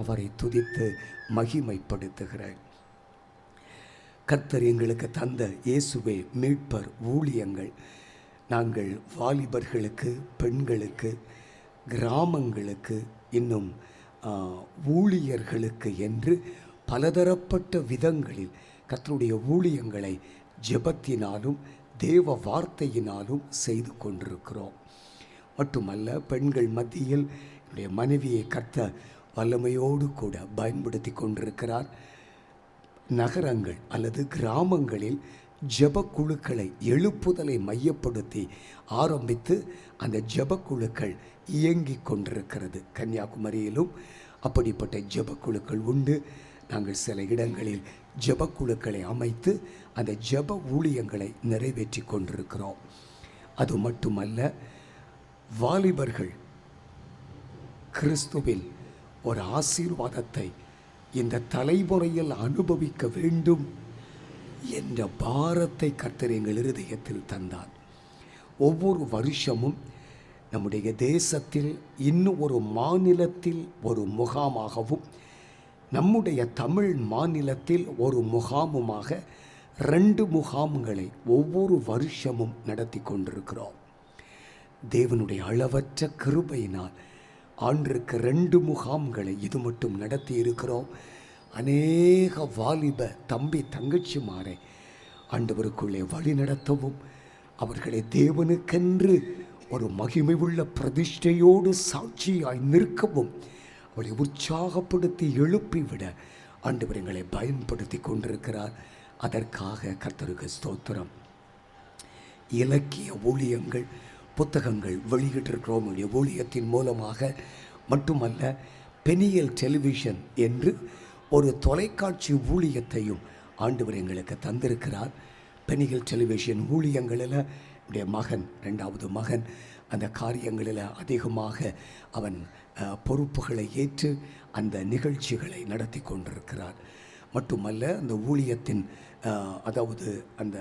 அவரை துதித்து மகிமைப்படுத்துகிறேன் கர்த்தர் எங்களுக்கு தந்த இயேசுவே மீட்பர் ஊழியங்கள். நாங்கள் வாலிபர்களுக்கு பெண்களுக்கு கிராமங்களுக்கு இன்னும் ஊழியர்களுக்கு என்று பலதரப்பட்ட விதங்களில் கர்த்தருடைய ஊழியங்களை ஜெபத்தினாலும் தேவ வார்த்தையினாலும் செய்து கொண்டிருக்கிறோம். மட்டுமல்ல பெண்கள் மத்தியில் என்னுடைய மனைவியை கர்த்த வல்லமையோடு கூட பயன்படுத்தி கொண்டிருக்கிறார். நகரங்கள் அல்லது கிராமங்களில் ஜபக்குழுக்களை எழுப்புதலை மையப்படுத்தி ஆரம்பித்து அந்த ஜபக்குழுக்கள் இயங்கிக் கொண்டிருக்கிறது. கன்னியாகுமரியிலும் அப்படிப்பட்ட ஜபக்குழுக்கள் உண்டு. நாங்கள் சில இடங்களில் ஜெபக்குழுக்களை அமைத்து அந்த ஜெப ஊழியங்களை நிறைவேற்றி கொண்டிருக்கிறோம். அது மட்டுமல்ல வாலிபர்கள் கிறிஸ்துவில் ஒரு ஆசீர்வாதத்தை இந்த தலைமுறையில் அனுபவிக்க வேண்டும் என்ற பாரத்தை கர்த்தர் எங்கள் இருதயத்தில் தந்தார். ஒவ்வொரு வருஷமும் நம்முடைய தேசத்தில் இன்னும் ஒரு மாநிலத்தில் ஒரு முகாமாகவும் நம்முடைய தமிழ் மாநிலத்தில் ஒரு முகாமுமாக ரெண்டு முகாம்களை ஒவ்வொரு வருஷமும் நடத்தி கொண்டிருக்கிறோம். தேவனுடைய அளவற்ற கிருபையினால் ஆண்டிற்கு ரெண்டு முகாம்களை இது மட்டும் நடத்தி இருக்கிறோம். அநேக வாலிப தம்பி தங்கச்சிமாரை ஆண்டவருக்குள்ளே வழி நடத்தவும் அவர்களை தேவனுக்கென்று ஒரு மகிமை உள்ள பிரதிஷ்டையோடு சாட்சியாய் நிற்கவும் அவளை உற்சாகப்படுத்தி எழுப்பிவிட ஆண்டவர் எங்களை பயன்படுத்தி கொண்டிருக்கிறார். அதற்காக கர்த்தருக்கு ஸ்தோத்திரம். இலக்கிய ஊழியங்கள் புத்தகங்கள் வெளியிட்டிருக்கிறோம் ஊழியத்தின் மூலமாக. மட்டுமல்ல பெனியல் டெலிவிஷன் என்று ஒரு தொலைக்காட்சி ஊழியத்தையும் ஆண்டவர் எங்களுக்கு தந்திருக்கிறார். பெனியல் டெலிவிஷன் ஊழியங்களில் என்னுடைய மகன் ரெண்டாவது மகன் அந்த காரியங்களில் அதிகமாக அவன் பொறுப்புகளை ஏற்று அந்த நிகழ்ச்சிகளை நடத்தி கொண்டிருக்கிறார். மட்டுமல்ல அந்த ஊழியத்தின் அதாவது அந்த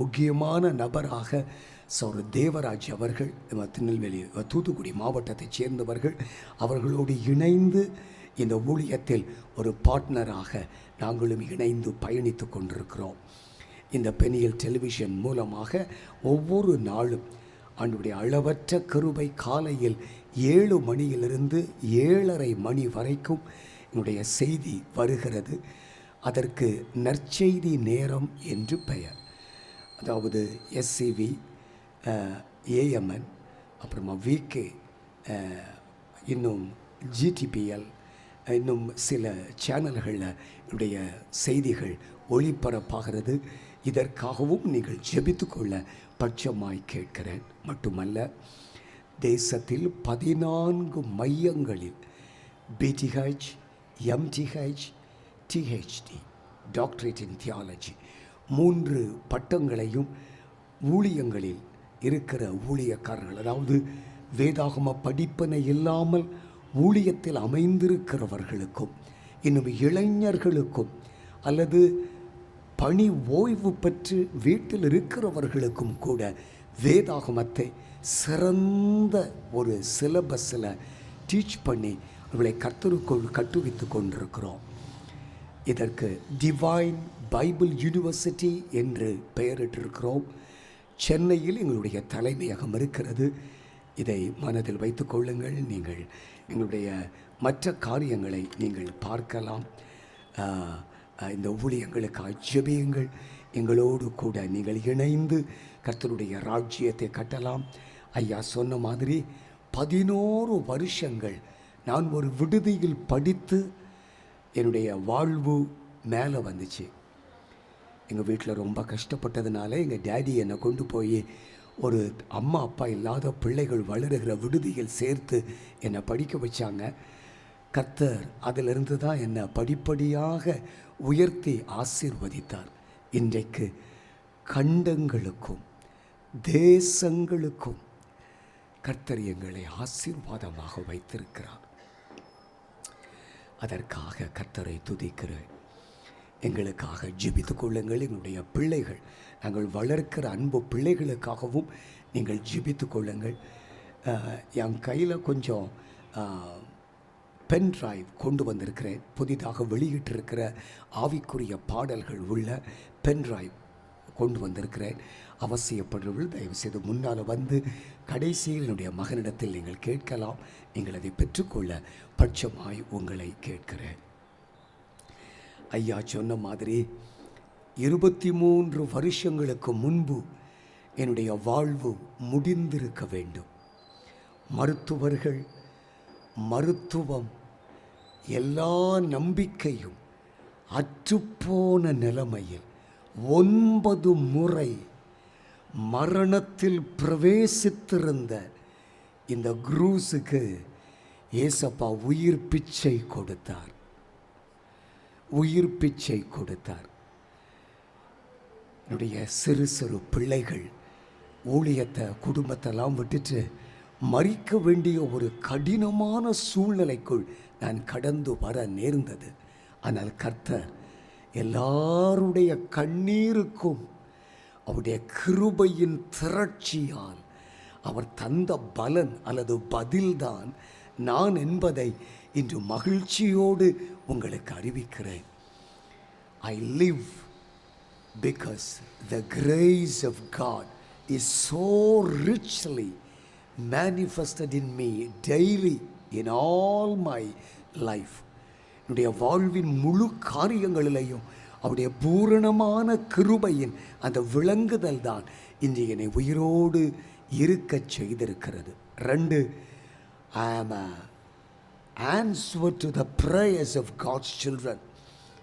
முக்கியமான நபராக சௌர தேவராஜ் அவர்கள் திருநெல்வேலி தூத்துக்குடி மாவட்டத்தைச் சேர்ந்தவர்கள் அவர்களோடு இணைந்து இந்த ஊழியத்தில் ஒரு பார்ட்னராக நாங்களும் இணைந்து பயணித்து கொண்டிருக்கிறோம். இந்த பெனியல் டெலிவிஷன் மூலமாக ஒவ்வொரு நாளும் ஆண்டுடைய அளவற்ற கருவை காலையில் ஏழு மணியிலிருந்து ஏழரை மணி வரைக்கும் என்னுடைய செய்தி வருகிறது. அதற்கு நற்செய்தி நேரம் என்று பெயர். அதாவது எஸ்சிவி ஏஎம்என் அப்புறமா விகே இன்னும் ஜிடிபிஎல் இன்னும் சில சேனல்களில் என்னுடைய செய்திகள் ஒளிபரப்பாகிறது. இதற்காகவும் நீங்கள் ஜெபித்துக்கொள்ள பட்சமாய் கேட்கிறேன். மட்டுமல்ல தேசத்தில் பதினான்கு மையங்களில் பிடிஹெச் எம்டிஹெச் டிஹெச்டி டாக்டரேட் இன் தியாலஜி மூன்று பட்டங்களையும் ஊழியங்களில் இருக்கிற ஊழியக்காரர்கள் அதாவது வேதாகம படிப்பினை இல்லாமல் ஊழியத்தில் அமைந்திருக்கிறவர்களுக்கும் இன்னும் இளைஞர்களுக்கும் அல்லது பணி ஓய்வு பெற்று வீட்டில் இருக்கிறவர்களுக்கும் கூட வேதாகமத்தை சிறந்த ஒரு சிலபஸில் டீச் பண்ணி அவர்களை கர்த்தருக்குள் கட்டுவித்து கொண்டிருக்கிறோம். இதற்கு டிவைன் பைபிள் யூனிவர்சிட்டி என்று பெயரிட்டிருக்கிறோம். சென்னையில் எங்களுடைய தலைமையகம் இருக்கிறது. இதை மனதில் வைத்துக்கொள்ளுங்கள் நீங்கள் எங்களுடைய மற்ற காரியங்களை நீங்கள் பார்க்கலாம். இந்த ஊழியங்களுக்கு ஜெபியுங்கள் எங்களோடு கூட நீங்கள் இணைந்து கர்த்தருடைய ராஜ்யத்தை கட்டலாம். ஐயா சொன்ன மாதிரி பதினோரு வருஷங்கள் நான் ஒரு விடுதியில் படித்து என்னுடைய வாழ்வு மேலே வந்துச்சு. எங்கள் வீட்டில் ரொம்ப கஷ்டப்பட்டதுனால எங்கள் டேடி என்னை கொண்டு போய் ஒரு அம்மா அப்பா இல்லாத பிள்ளைகள் வளருகிற விடுதியில் சேர்த்து என்னை படிக்க வச்சாங்க. கர்த்தர் அதிலிருந்து தான் என்னை படிப்படியாக உயர்த்தி ஆசீர்வதித்தார். இன்றைக்கு கண்டங்களுக்கும் தேசங்களுக்கும் கர்த்தர் எங்களை ஆசீர்வாதமாக வைத்திருக்கிறார். அதற்காக கர்த்தரை துதிக்கிறேன். எங்களுக்காக ஜெபித்து கொள்ளுங்கள். எங்களுடைய பிள்ளைகள் நாங்கள் வளர்க்கிற அன்பு பிள்ளைகளுக்காகவும் நீங்கள் ஜெபித்து கொள்ளுங்கள். என் கையில் கொஞ்சம் பென் டிரைவ் கொண்டு வந்திருக்கிறேன். புதிதாக வெளியிட்டிருக்கிற ஆவிக்குரிய பாடல்கள் உள்ள பென் டிரைவ் கொண்டு வந்திருக்கிறேன். அவசியப்படுறவர்கள் தயவுசெய்து முன்னால் வந்து கடைசியில் என்னுடைய மகனிடத்தில் நீங்கள் கேட்கலாம். நீங்கள் அதை பெற்றுக்கொள்ள பட்சமாய் உங்களை கேட்கிறேன். ஐயா சொன்ன மாதிரி இருபத்தி மூன்று வருஷங்களுக்கு முன்பு என்னுடைய வாழ்வு முடிந்திருக்க வேண்டும். மருத்துவர்கள் மருத்துவம் எல்லா நம்பிக்கையும் அற்றுப்போன நிலைமையில் ஒன்பது முறை மரணத்தில் பிரவேசித்திருந்த இந்த குரூஸுக்கு ஏசப்பா உயிர் பிச்சை கொடுத்தார். உயிர் பிச்சை கொடுத்தார். என்னுடைய சிறு சிறு பிள்ளைகள் ஊழியத்தை குடும்பத்தெல்லாம் விட்டுட்டு மறிக்க வேண்டிய ஒரு கடினமான சூழ்நிலைக்குள் நான் கடந்து வர நேர்ந்தது. ஆனால் கர்த்தர் எல்லாருடைய கண்ணீருக்கும் அவருடைய கிருபையின் திரட்சியால் அவர் தந்த பலன் அல்லது பதில்தான் நான் என்பதை இன்று மகிழ்ச்சியோடு உங்களுக்கு அறிவிக்கிறேன். I live because the grace of God is so richly manifested in me daily in all my life என்னுடைய வாழ்வின் முழு காரியங்களிலேயும் அவருடைய பூரணமான கிருபையின் அந்த விளங்குதல் தான் இன்று என்னை உயிரோடு இருக்கச் செய்திருக்கிறது. ரெண்டு I am answer to the prayers of God's children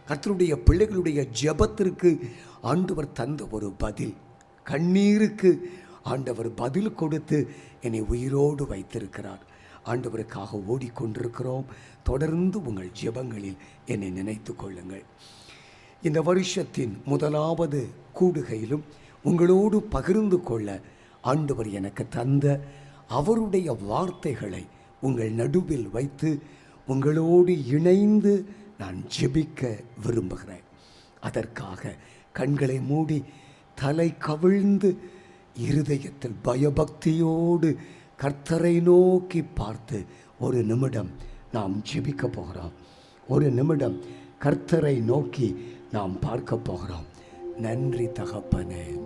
கர்த்தருடைய பிள்ளைகளுடைய ஜெபத்திற்கு ஆண்டவர் தந்த ஒரு பதில். கண்ணீருக்கு ஆண்டவர் பதில் கொடுத்து என்னை உயிரோடு வைத்திருக்கிறார். ஆண்டவருக்காக ஓடிக்கொண்டிருக்கிறோம். தொடர்ந்து உங்கள் ஜெபங்களில் என்னை நினைத்து கொள்ளுங்கள். இந்த வருஷத்தின் முதலாவது கூடுகையிலும் உங்களோடு பகிர்ந்து கொள்ள ஆண்டவர் எனக்கு தந்த அவருடைய வார்த்தைகளை உங்கள் நடுவில் வைத்து உங்களோடு இணைந்து நான் ஜெபிக்க விரும்புகிறேன். அதற்காக கண்களை மூடி தலை கவிழ்ந்து இருதயத்தில் பயபக்தியோடு கர்த்தரை நோக்கி பார்த்து ஒரு நிமிடம் நாம் ஜெபிக்க போகிறோம். ஒரு நிமிடம் கர்த்தரை நோக்கி நாம் பார்க்க போகிறோம். நன்றி தகப்பனே.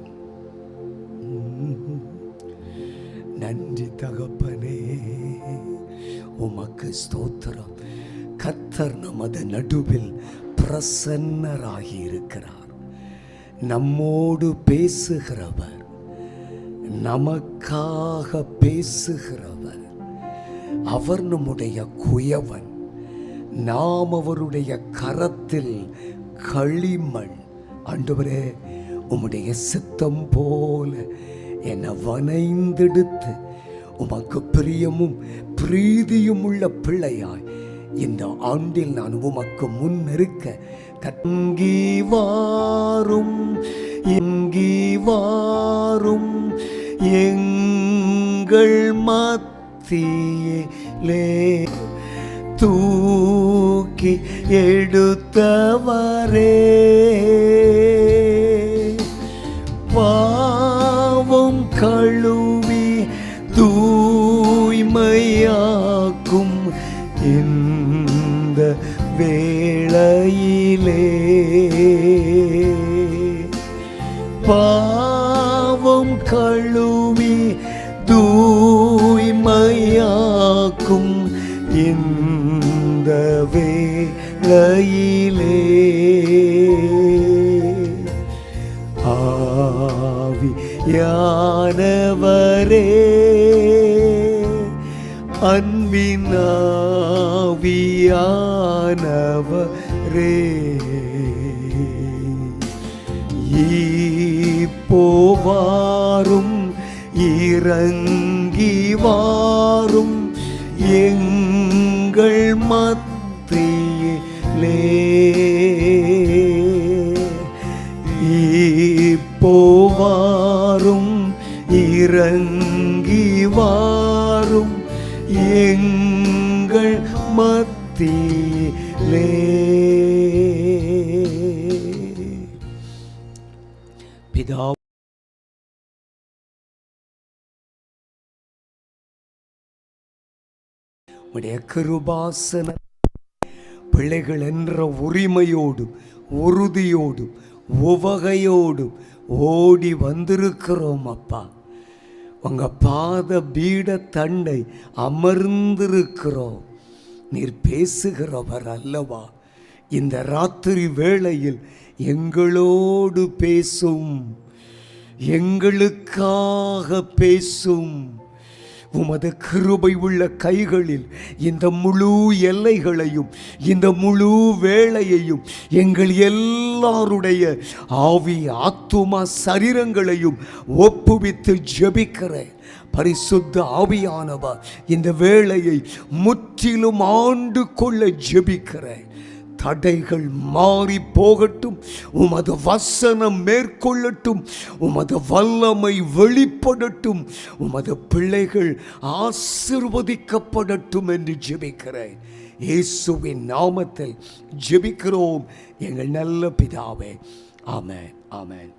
நன்றி தகப்பனே. உமக்கு ஸ்தோத்திரம். கத்தர் நமது நடுவில் பிரசன்னராகி இருக்கிறார். நம்மோடு பேசுகிறவர் நமக்காக பேசுகிறவர். அவர் நம்முடைய குயவன் நாம் அவருடைய கரத்தில் களிமண். ஆண்டவரே உம்முடைய சித்தம் போல என்னை வனைந்தெடுத்து உமக்கு பிரியமும் பிரீதியும் உள்ள பிள்ளையாய். இந்த ஆண்டில் நான் உமக்கு முன் இருக்க கங்கி வாரும் எங்கி வாரும் எங்கள் மத்தியிலே தூக்கி எடுத்தவரே. மேலே பாவம் கழுவி தூய்மையாக்கும் இந்த வேளையிலே. ஆவி யானவரே அன்பினாவியா இறங்கி வாரும் எங்கள் மத்தியிலே. இப்போவாரும் இறங்கி வாரும் எங்கள் மத்தியிலே. பிதா உடைய கிருபாசன பிள்ளைகள் என்ற உரிமையோடும் உறுதியோடும் உவகையோடும் ஓடி வந்திருக்கிறோம் அப்பா. உங்க பாத பீட தண்டை அமர்ந்திருக்கிறோம். நீர் பேசுகிறவர் அல்லவா? இந்த ராத்திரி வேளையில் எங்களோடு பேசும் எங்களுக்காக பேசும். உமது கிருபை உள்ள கைகளில் இந்த முழு எல்லைகளையும் இந்த முழு வேளையையும் எங்கள் எல்லாருடைய ஆவி ஆத்துமா சரீரங்களையும் ஒப்புவித்து ஜெபிக்கிறேன். பரிசுத்த ஆவியானவர் இந்த வேளையை முற்றிலும் ஆண்டு கொள்ள ஜெபிக்கிறேன். தடைகள் மாறி போகட்டும். உமது வசனம் மேற்கொள்ளட்டும். உமது வல்லமை வெளிப்படட்டும். உமது பிள்ளைகள் ஆசிர்வதிக்கப்படட்டும் என்று ஜெபிக்கிறேன். இயேசுவின் நாமத்தில் ஜெபிக்கிறோம். எங்கள் நல்ல பிதாவே. ஆமேன் ஆமேன்.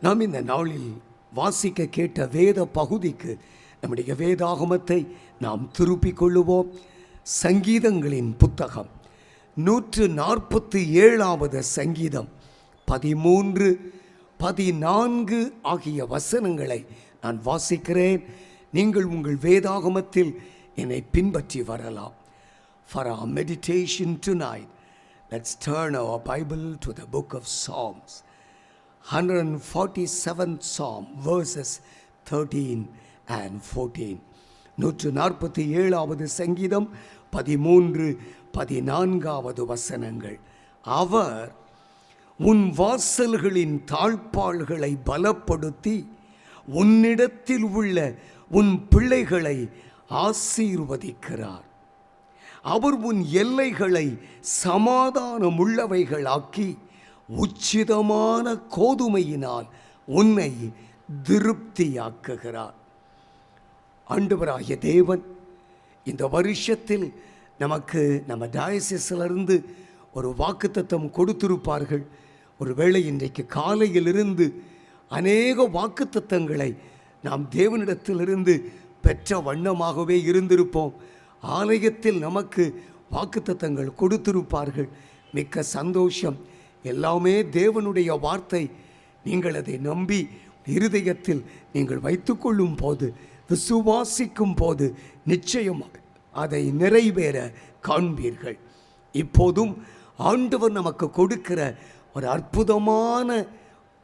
நாம் இந்த நாளில் வாசிக்க கேட்ட வேத பகுதிக்கு நம்முடைய வேதாகமத்தை நாம் திருப்பிக் கொள்ளுவோம். சங்கீதங்களின் புத்தகம். நூற்று நாற்பத்தி ஏழாவது சங்கீதம். பதிமூன்று பதினான்கு ஆகிய வசனங்களை நான் வாசிக்கிறேன். நீங்கள் உங்கள் வேதாகமத்தில் என்னை பின்பற்றி வரலாம். For a meditation tonight let's turn our Bible to the book of songs hundred and forty seven psalm verses thirteen and fourteen நூற்று நாற்பத்தி ஏழாவது சங்கீதம் பதிமூன்று பதினான்காவது வசனங்கள். அவர் உன் வாசல்களின் தாழ்பாள்களை பலப்படுத்தி உன்னிடத்தில் உள்ள உன் பிள்ளைகளை ஆசீர்வதிக்கிறார். அவர் உன் எல்லைகளை சமாதானமுள்ளவைகளாக்கி உச்சிதமான கோதுமையினால் உன்னை திருப்தியாக்குகிறார். ஆண்டவராகிய தேவன். இந்த வருஷத்தில் நமக்கு நம்ம டயசிஸிலிருந்து ஒரு வாக்குத்தத்தம் கொடுத்திருப்பார்கள். ஒருவேளை இன்றைக்கு காலையிலிருந்து அநேக வாக்குத்தத்தங்களை நாம் தேவனிடத்திலிருந்து பெற்ற வண்ணமாகவே இருந்திருப்போம். ஆலயத்தில் நமக்கு வாக்குத்தத்தங்கள் கொடுத்திருப்பார்கள். மிக்க சந்தோஷம். எல்லாமே தேவனுடைய வார்த்தை. நீங்கள் அதை நம்பி இருதயத்தில் நீங்கள் வைத்துக்கொள்ளும் போது விசுவாசிக்கும் போது நிச்சயமாக அதை நிறைவேற காண்பீர்கள். இப்போதும் ஆண்டவர் நமக்கு கொடுக்கிற ஒரு அற்புதமான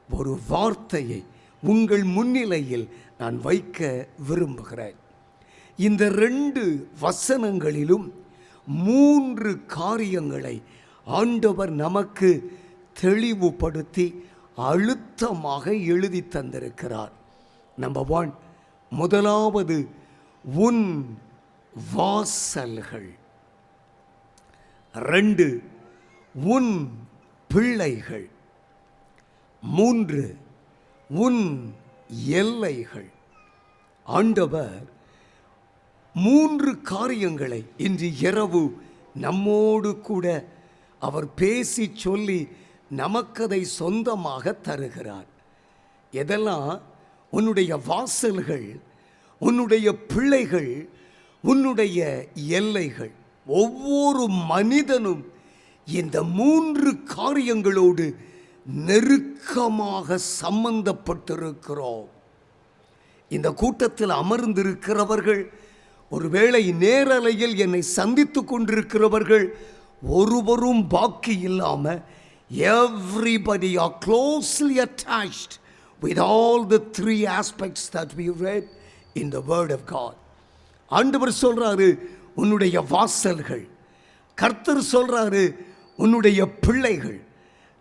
ஒரு வார்த்தையை உங்கள் முன்னிலையில் நான் வைக்க விரும்புகிறேன். இந்த ரெண்டு வசனங்களிலும் மூன்று காரியங்களை ஆண்டவர் நமக்கு தெளிவுபடுத்தி அழுத்தமாக எழுதி தந்திருக்கிறார். நம்பர் ஒன் முதலாவது உன் வாசல்கள். ரெண்டு உன் பிள்ளைகள். மூன்று உன் எல்லைகள். ஆண்டவர் மூன்று காரியங்களை இன்று இரவு நம்மோடு கூட அவர் பேசி சொல்லி நமக்கதை சொந்தமாக தருகிறார். எதெல்லாம்? உன்னுடைய வாசல்கள் உன்னுடைய பிள்ளைகள் உன்னுடைய எல்லைகள். ஒவ்வொரு மனிதனும் இந்த மூன்று காரியங்களோடு நெருக்கமாக சம்பந்தப்பட்டிருக்கிறோம். இந்த கூட்டத்தில் அமர்ந்திருக்கிறவர்கள் ஒருவேளை நேரலையில் என்னை சந்தித்து கொண்டிருக்கிறவர்கள் ஒருவரும் பாக்கி இல்லாமல் everybody are closely attached with all the three aspects that we read in the word of God ஆண்டவர் சொல்கிறாரு உன்னுடைய வாசல்கள். கர்த்தர் சொல்கிறாரு உன்னுடைய பிள்ளைகள்.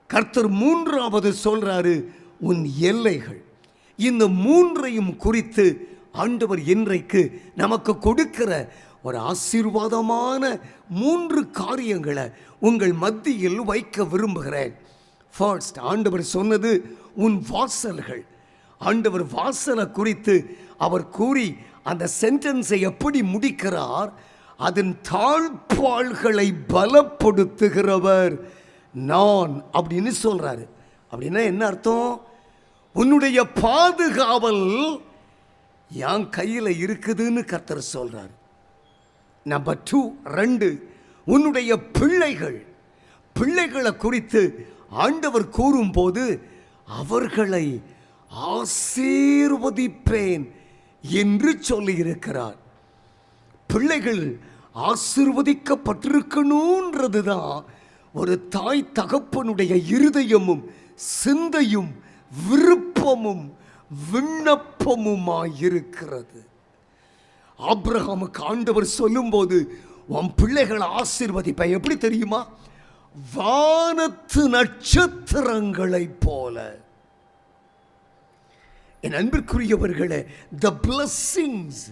கர்த்தர் மூன்றாவது சொல்கிறாரு உன் எல்லைகள். இந்த மூன்றையும் குறித்து ஆண்டவர் இன்றைக்கு நமக்கு கொடுக்கிற ஒரு ஆசீர்வாதமான மூன்று காரியங்களை உங்கள் மத்தியில் வைக்க விரும்புகிறேன். ஃபர்ஸ்ட் ஆண்டவர் சொன்னது உன் வாசல்கள். ஆண்டவர் வாசலை குறித்து அவர் கூறி அந்த சென்டென்ஸை எப்படி முடிக்கிறார்? அதன் தாழ்பாள்களை பலப்படுத்துகிறவர் நான் அப்படின்னு சொல்கிறாரு அப்படின்னா என்ன அர்த்தம்? உன்னுடைய பாதுகாவல் என் கையில் இருக்குதுன்னு கர்த்தர் சொல்கிறார் நம்பர் டூ ரெண்டு உன்னுடைய பிள்ளைகள். பிள்ளைகளை குறித்து ஆண்டவர் கூறும்போது அவர்களை ஆசீர்வதிப்பேன் என்று சொல்லியிருக்கிறார். பிள்ளைகள் ஆசிர்வதிக்கப்பட்டிருக்கணுன்றது தான் ஒரு தாய் தகப்பனுடைய இருதயமும் சிந்தையும் விருப்பமும் விண்ணப்பமுமாயிருக்கிறது. ஆப்ரஹாமுக்கு ஆண்டவர் சொல்லும்போது உன் பிள்ளைகளை ஆசீர்வதிப்பேன். எப்படி தெரியுமா? வானத்து நட்சத்திரங்களைப் போல. என் அன்பிற்குரியவர்களே த பிளஸ்ஸிங்ஸ்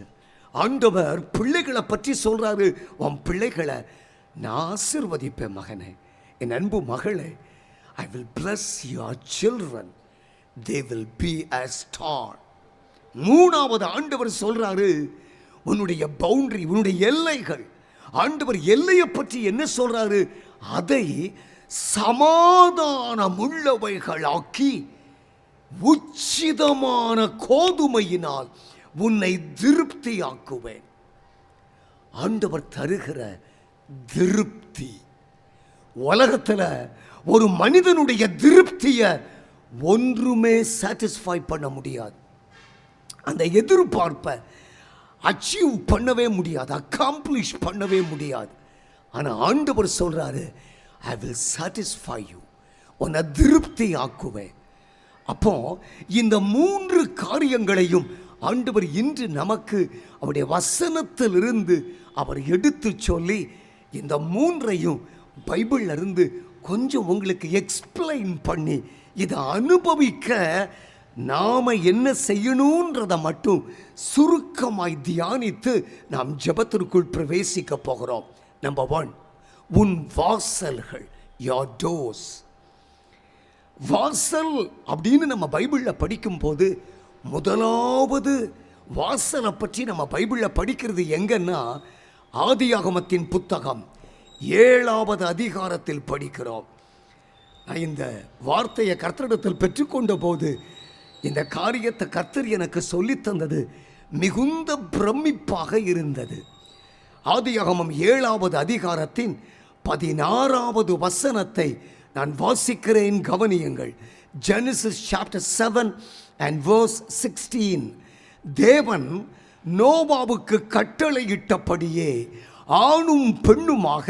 ஆண்டவர் பிள்ளைகளை பற்றி சொல்றாரு. உன் பிள்ளைகளை நான் ஆசிர்வதிப்பேன் மகனே. என் அன்பு மகளே I will bless your children they will be a star மூணாவது ஆண்டவர் சொல்றாரு உன்னுடைய பவுண்டரி உன்னுடைய எல்லைகள். ஆண்டவர் எல்லையை பற்றி என்ன சொல்றாரு? அதை சமாதானமுள்ளவைகளாக்கி உச்சிதமான கோதுமையினால் உன்னை திருப்தியாக்குவேன். ஆண்டவர் தருகிற திருப்தி. உலகத்தில் ஒரு மனிதனுடைய திருப்தியை ஒன்றுமே சாட்டிஸ்ஃபை பண்ண முடியாது. அந்த எதிர்பார்ப்பை அச்சீவ் பண்ணவே முடியாது அக்காம்ப்ளிஷ் பண்ணவே முடியாது. ஆனால் ஆண்டவர் சொல்கிறாரு ஐ வில் சாட்டிஸ்ஃபை யூ உன்னை திருப்தி ஆக்குவேன் அப்போ இந்த மூன்று காரியங்களையும் ஆண்டவர் இன்று நமக்கு அவருடைய வசனத்திலிருந்து அவர் எடுத்து சொல்லி இந்த மூன்றையும் பைபிள்ல இருந்து கொஞ்சம் உங்களுக்கு எக்ஸ்பிளைன் பண்ணி இதை அனுபவிக்க நாம் என்ன செய்யணுன்றதை மட்டும் சுருக்கமாய் தியானித்து நாம் ஜெபத்திற்குள் பிரவேசிக்க போகிறோம். நம்பர் ஒன் உன் வாசல்கள் your டோஸ் வாசல் அப்படின்னு நம்ம பைபிளில் படிக்கும்போது முதலாவது வாசலை பற்றி நம்ம பைபிளில் படிக்கிறது எங்கன்னா ஆதியாகமத்தின் புத்தகம் ஏழாவது அதிகாரத்தில் படிக்கிறோம். நான் இந்த வார்த்தையை கர்த்தரிடத்தில் பெற்றுக்கொண்ட போது இந்த காரியத்தை கர்த்தர் எனக்கு சொல்லித் தந்தது மிகுந்த பிரமிப்பாக இருந்தது. ஆதியாகமம் ஏழாவது அதிகாரத்தின் பதினாறாவது வசனத்தை நான் வாசிக்கிறேன். கவனியுங்கள். Genesis chapter seven and verse sixteen தேவன் நோவாவுக்கு கட்டளையிட்டபடியே ஆணும் பெண்ணுமாக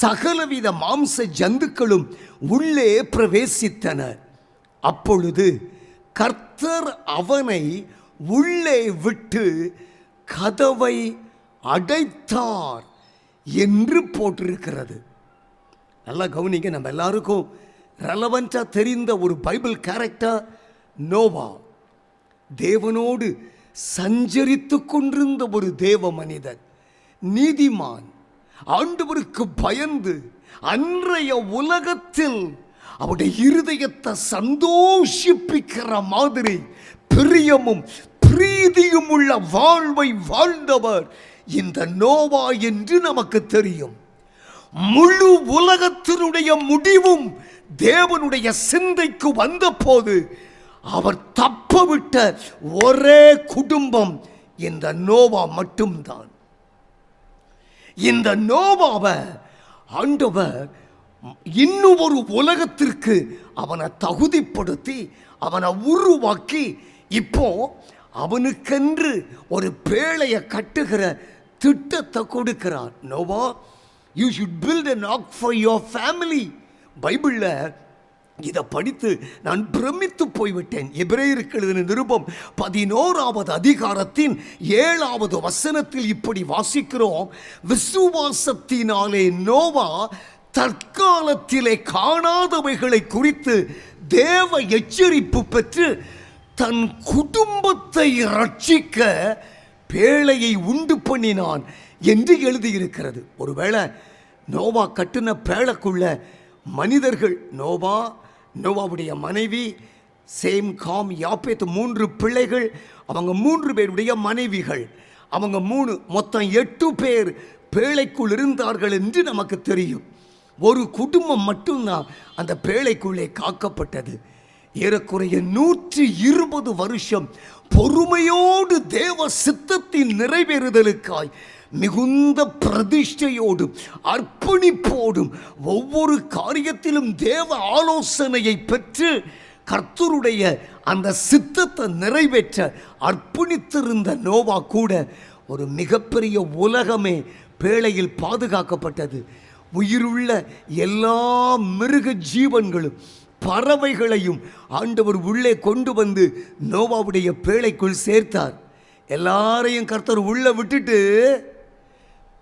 சகலவித மாம்ச ஜந்துக்களும் உள்ளே பிரவேசித்தன அப்பொழுது கர்த்தர் அவனை உள்ளே விட்டு கதவை அடைத்தார் என்று போட்டிருக்கிறது. நல்லா கவனிங்க நம்ம எல்லாருக்கும் ரெலவெண்ட்டாக தெரிந்த ஒரு பைபிள் கேரக்டர் நோவா. தேவனோடு சஞ்சரித்து கொண்டிருந்த ஒரு தேவ மனிதன் நீதிமான். ஆண்டவருக்கு பயந்து அன்றைய உலகத்தில் அவருடைய இருதயத்தை சந்தோஷிப்பிக்கிற மாதிரி பிரியமும் பிரீதியும் உள்ள வாழ்வை வாழ்ந்தவர் இந்த நோவா என்று நமக்கு தெரியும். முழு உலகத்தினுடைய முடிவும் தேவனுடைய சிந்தைக்கு வந்தபோது அவர் தப்பவிட்ட ஒரே குடும்பம் இந்த நோவா மட்டும்தான். இந்த நோவாவை ஆண்டவர் இன்னும் ஒரு உலகத்திற்கு அவனை தகுதிப்படுத்தி அவனை உருவாக்கி இப்போ அவனுக்கென்று ஒரு பேழையை கட்டுகிற திட்டத்தை கொடுக்கிறார். Noah you should build an ark for your family பைபிளில் இதை படித்து நான் பிரமித்து போய்விட்டேன். எபிரேயருக்கு எழுதின நிருபம் பதினோராவது அதிகாரத்தின் ஏழாவது வசனத்தில் இப்படி வாசிக்கிறோம். விசுவாசத்தினாலே நோவா தற்காலத்திலே காணாதவைகளை குறித்து தேவ எச்சரிப்பு பெற்று தன் குடும்பத்தை ரட்சிக்க பேழையை உண்டு பண்ணினான் என்று எழுதியிருக்கிறது. ஒருவேளை நோவா கட்டின பேழைக்குள்ள மனிதர்கள் நோவா நோவாவுடைய மனைவி சேம் காம் யாப்பேத் மூன்று பிள்ளைகள் அவங்க மூன்று பேருடைய மனைவிகள். அவங்க மூணு மொத்தம் எட்டு பேர் பேழைக்குள் இருந்தார்கள் என்று நமக்கு தெரியும். ஒரு குடும்பம் மட்டும்தான் அந்த பேழைக்குள்ளே காக்கப்பட்டது. ஏறக்குறைய நூற்றி இருபது வருஷம் பொறுமையோடு தேவ சித்தத்தின் நிறைவேறுதலுக்காய் மிகுந்த பிரதிஷ்டையோடும் அர்ப்பணிப்போடும் ஒவ்வொரு காரியத்திலும் தேவ ஆலோசனையை பெற்று கர்த்தருடைய அந்த சித்தத்தை நிறைவேற்ற அர்ப்பணித்திருந்த நோவா கூட ஒரு மிகப்பெரிய உலகமே பேழையில் பாதுகாக்கப்பட்டது. உயிருள்ள எல்லா மிருக ஜீவன்களும் பறவைகளையும் ஆண்டவர் உள்ளே கொண்டு வந்து நோவாவுடைய பேழைக்குள் சேர்த்தார். எல்லாரையும் கர்த்தர் உள்ளே விட்டுட்டு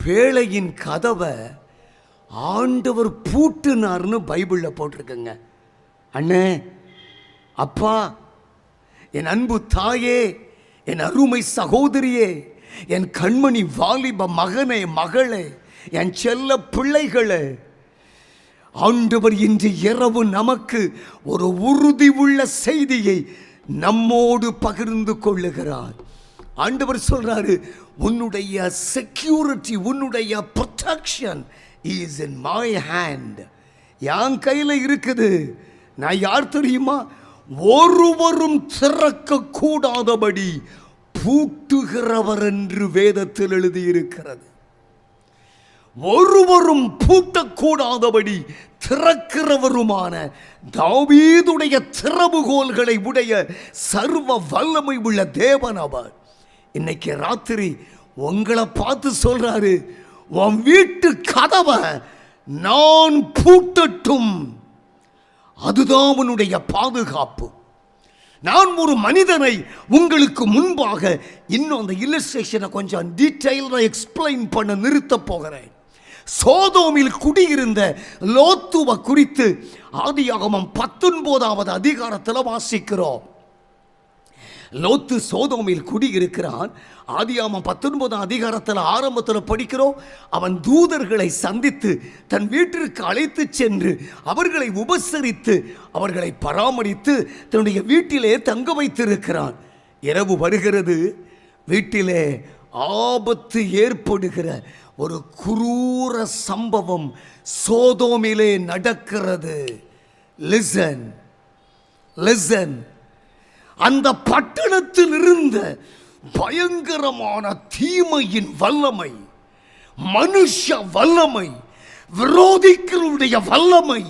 பேழையின் கதவை ஆண்டவர் பூட்டுனார்னு பைபிளில் போட்டிருக்கங்க. அண்ணே அப்பா என் அன்பு தாயே என் அருமை சகோதரியே என் கண்மணி வாலிப மகனே மகளே என் செல்ல பிள்ளைகளே ஆண்டவர் இன்று இரவு நமக்கு ஒரு உறுதி உள்ள செய்தியை நம்மோடு பகிர்ந்து கொள்ளுகிறார். ஆண்டவர் சொல்றாரு உன்னுடைய செக்யூரிட்டி உன்னுடைய protection is in my hand என் கையில் இருக்குது. நான் யார் தெரியுமா? ஒருவரும் திறக்க கூடாதபடி பூட்டுகிறவர் என்று வேதத்தில் எழுதியிருக்கிறது. ஒருவரும் பூட்டக்கூடாதபடி திறக்கிறவருமான தாவீதுடைய திறவுகோல்களை உடைய சர்வ வல்லமை உள்ள தேவன் அவர். இன்னைக்கு ராத்திரி உங்களை பார்த்து சொல்றாரு உன் வீட்டு கதவை நான் பூட்டட்டும். அதுதான் உன்னுடைய பாதுகாப்பு. நான் ஒரு மனிதனை உங்களுக்கு முன்பாக இன்னும் அந்த இல்லஸ்ட்ரேஷனை கொஞ்சம் டீட்டெயிலாக எக்ஸ்பிளைன் பண்ண நிறுத்த போகிறேன். சோதோமில் குடியிருந்த லோத்துவ குறித்து ஆதியாகமம் பத்தொன்பதாவது அதிகாரத்தில் வாசிக்கிறோம். லோத்து சோதோமில் குடியிருக்கிறான். ஆதியாமம் பத்தொன்பதாம் அதிகாரத்தில் ஆரம்பத்தில் படிக்கிறோம். அவன் தூதர்களை சந்தித்து தன் வீட்டிற்கு அழைத்து சென்று அவர்களை உபசரித்து அவர்களை பராமரித்து தன்னுடைய வீட்டிலே தங்க வைத்திருக்கிறான். இரவு வருகிறது. வீட்டிலே ஆபத்து ஏற்படுகிற ஒரு குரூர சம்பவம் சோதோமிலே நடக்கிறது. லிசன் லிசன் அந்த பட்டணத்தில் இருந்த பயங்கரமான தீமையின் வல்லமை மனுஷ வல்லமை விரோதிகளுடைய வல்லமை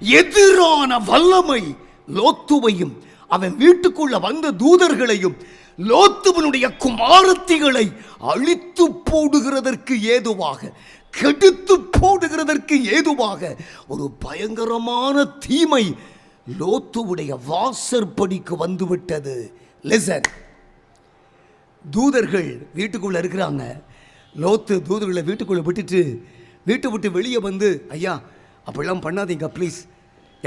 எதிரான வல்லமை லோத்துவையும் அவன் வீட்டுக்குள்ள வந்த தூதர்களையும் லோத்துவனுடைய குமாரத்திகளை அழித்து போடுகிறதற்கு ஏதுவாக கெடுத்து போடுகிறதற்கு ஏதுவாக ஒரு பயங்கரமான தீமை லோத்துவுடைய வாசற்படிக்கு வந்துவிட்டது. லெசன் தூதர்கள் வீட்டுக்குள்ளே இருக்கிறாங்க. லோத்து தூதர்களை வீட்டுக்குள்ளே விட்டுட்டு வீட்டை விட்டு வெளியே வந்து ஐயா அப்படிலாம் பண்ணாதீங்க ப்ளீஸ்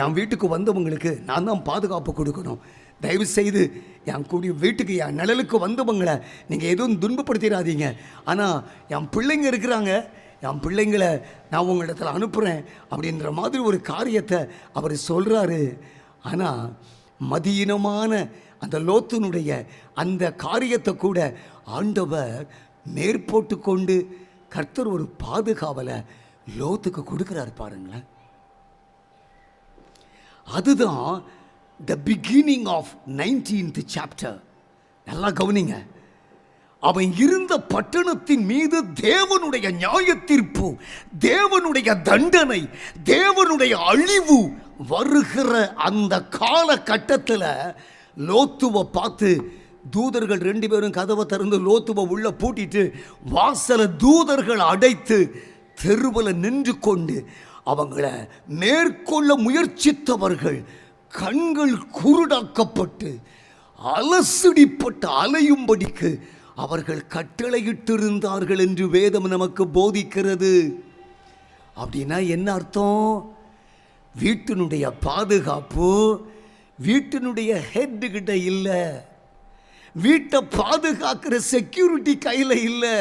என் வீட்டுக்கு வந்தவங்களுக்கு நான் தான் பாதுகாப்பு கொடுக்கணும். தயவு செய்து என் கூடிய வீட்டுக்கு என் நிழலுக்கு வந்தவங்களை நீங்கள் எதுவும் துன்பப்படுத்திடாதீங்க. ஆனால் என் பிள்ளைங்க இருக்கிறாங்க. என் பிள்ளைங்களை நான் உங்களிடத்தில் அனுப்புகிறேன் அப்படின்ற மாதிரி ஒரு காரியத்தை அவர் சொல்கிறாரு ஆனால் மதியினமான அந்த லோத்தினுடைய அந்த காரியத்தை கூட ஆண்டவர் மேற்போட்டு கொண்டு கர்த்தர் ஒரு பாதுகாவலை லோத்துக்கு கொடுக்குறாரு பாருங்களேன். அதுதான் the beginning of nineteenth chapter நல்லா கவனிங்க. அவன் இருந்த பட்டணத்தின் மீது தேவனுடைய நியாய தீர்ப்பு தேவனுடைய தண்டனை தேவனுடைய அழிவு வருகிற அந்த காலகட்டத்தில் லோத்துவை பார்த்து தூதர்கள் ரெண்டு பேரும் கதவை திறந்து லோத்துவை உள்ளே பூட்டிட்டு வாசலை தூதர்கள் அடைத்து தெருவில் நின்று கொண்டு அவங்கள மேற்கொள்ள முயற்சித்தவர்கள் கண்கள் குருடாக்கப்பட்டு அலசடிப்பட்டு அலையும்படிக்கு அவர்கள் கட்டளையிட்டிருந்தார்கள் என்று வேதம் நமக்கு போதிக்கிறது. அப்படின்னா என்ன அர்த்தம்? வீட்டினுடைய பாதுகாப்பு வீட்டினுடைய ஹெட்டு கிட்ட இல்லை. வீட்டை பாதுகாக்கிற செக்யூரிட்டி கையில் இல்லை.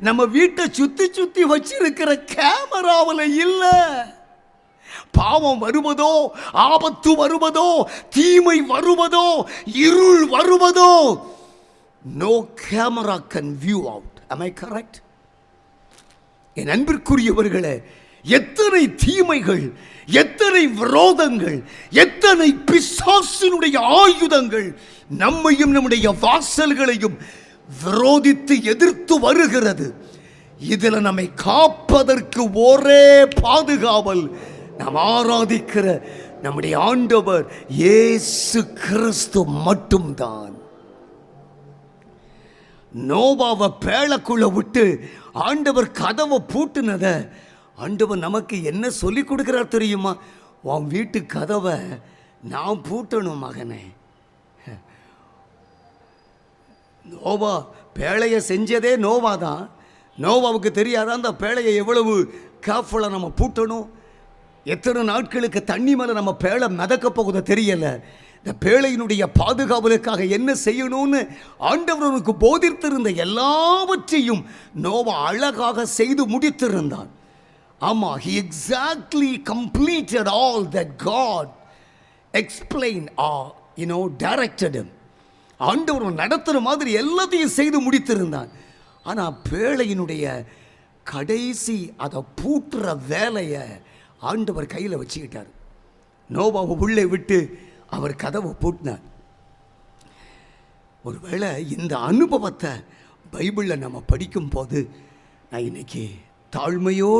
நம்ம வீட்டை சுற்றி சுற்றி வச்சிருக்கிற கேமராவில் இல்லை. பாவம் வருவதோ ஆபத்து வருவதோ தீமை வருவதோ இருள் வருவதோ no camera can view out am I correct என் அன்பிற்குரியவர்களே எத்தனை தீமைகள் எத்தனை விரோதங்கள் எத்தனை பிசாசினுடைய ஆயுதங்கள் நம்மையும் நம்முடைய வாசல்களையும் விரோதித்து எதிர்த்து வருகிறது. இதில் நம்மை காப்பதற்கு ஒரே பாதுகாவல் நாம் ஆராதிக்கிற நம்முடைய ஆண்டவர் இயேசு கிறிஸ்து மட்டும்தான். நோவாவை பேழக்குள்ள விட்டு ஆண்டவர் கதவை பூட்டுனத ஆண்டவர் நமக்கு என்ன சொல்லி கொடுக்குறார் தெரியுமா? உன் வீட்டு கதவை நான் பூட்டணும் மகனே. நோவா பேழையை செஞ்சதே நோவா தான் நோவாவுக்கு தெரியாதா? அந்த பேழையை எவ்வளவு கேர்ஃபுல்லாக நம்ம பூட்டணும்? எத்தனை நாட்களுக்கு தண்ணி மேலே நம்ம பேழை மிதக்க போகுதோ தெரியலை. இந்த பேழையினுடைய பாதுகாவலுக்காக என்ன செய்யணும்னு ஆண்டவனுக்கு போதித்திருந்த எல்லாவற்றையும் நோவா அழகாக செய்து முடித்திருந்தான் ஆமாம் he exactly completed all that God explain a you know know ஆண்டவர் நடத்துகிற மாதிரி எல்லாத்தையும் செய்து முடித்திருந்தான் ஆனால் பேழையினுடைய கடைசி அதை பூட்டுற வேலையை ஆண்டவர் கையில் வச்சுக்கிட்டார். நோவாவை உள்ளே விட்டு அவர் கதவை பூட்டினார். ஒருவேளை இந்த அனுபவத்தை பைபிளில் நம்ம படிக்கும்போது நான் இன்னைக்கு தாழ்மையோடு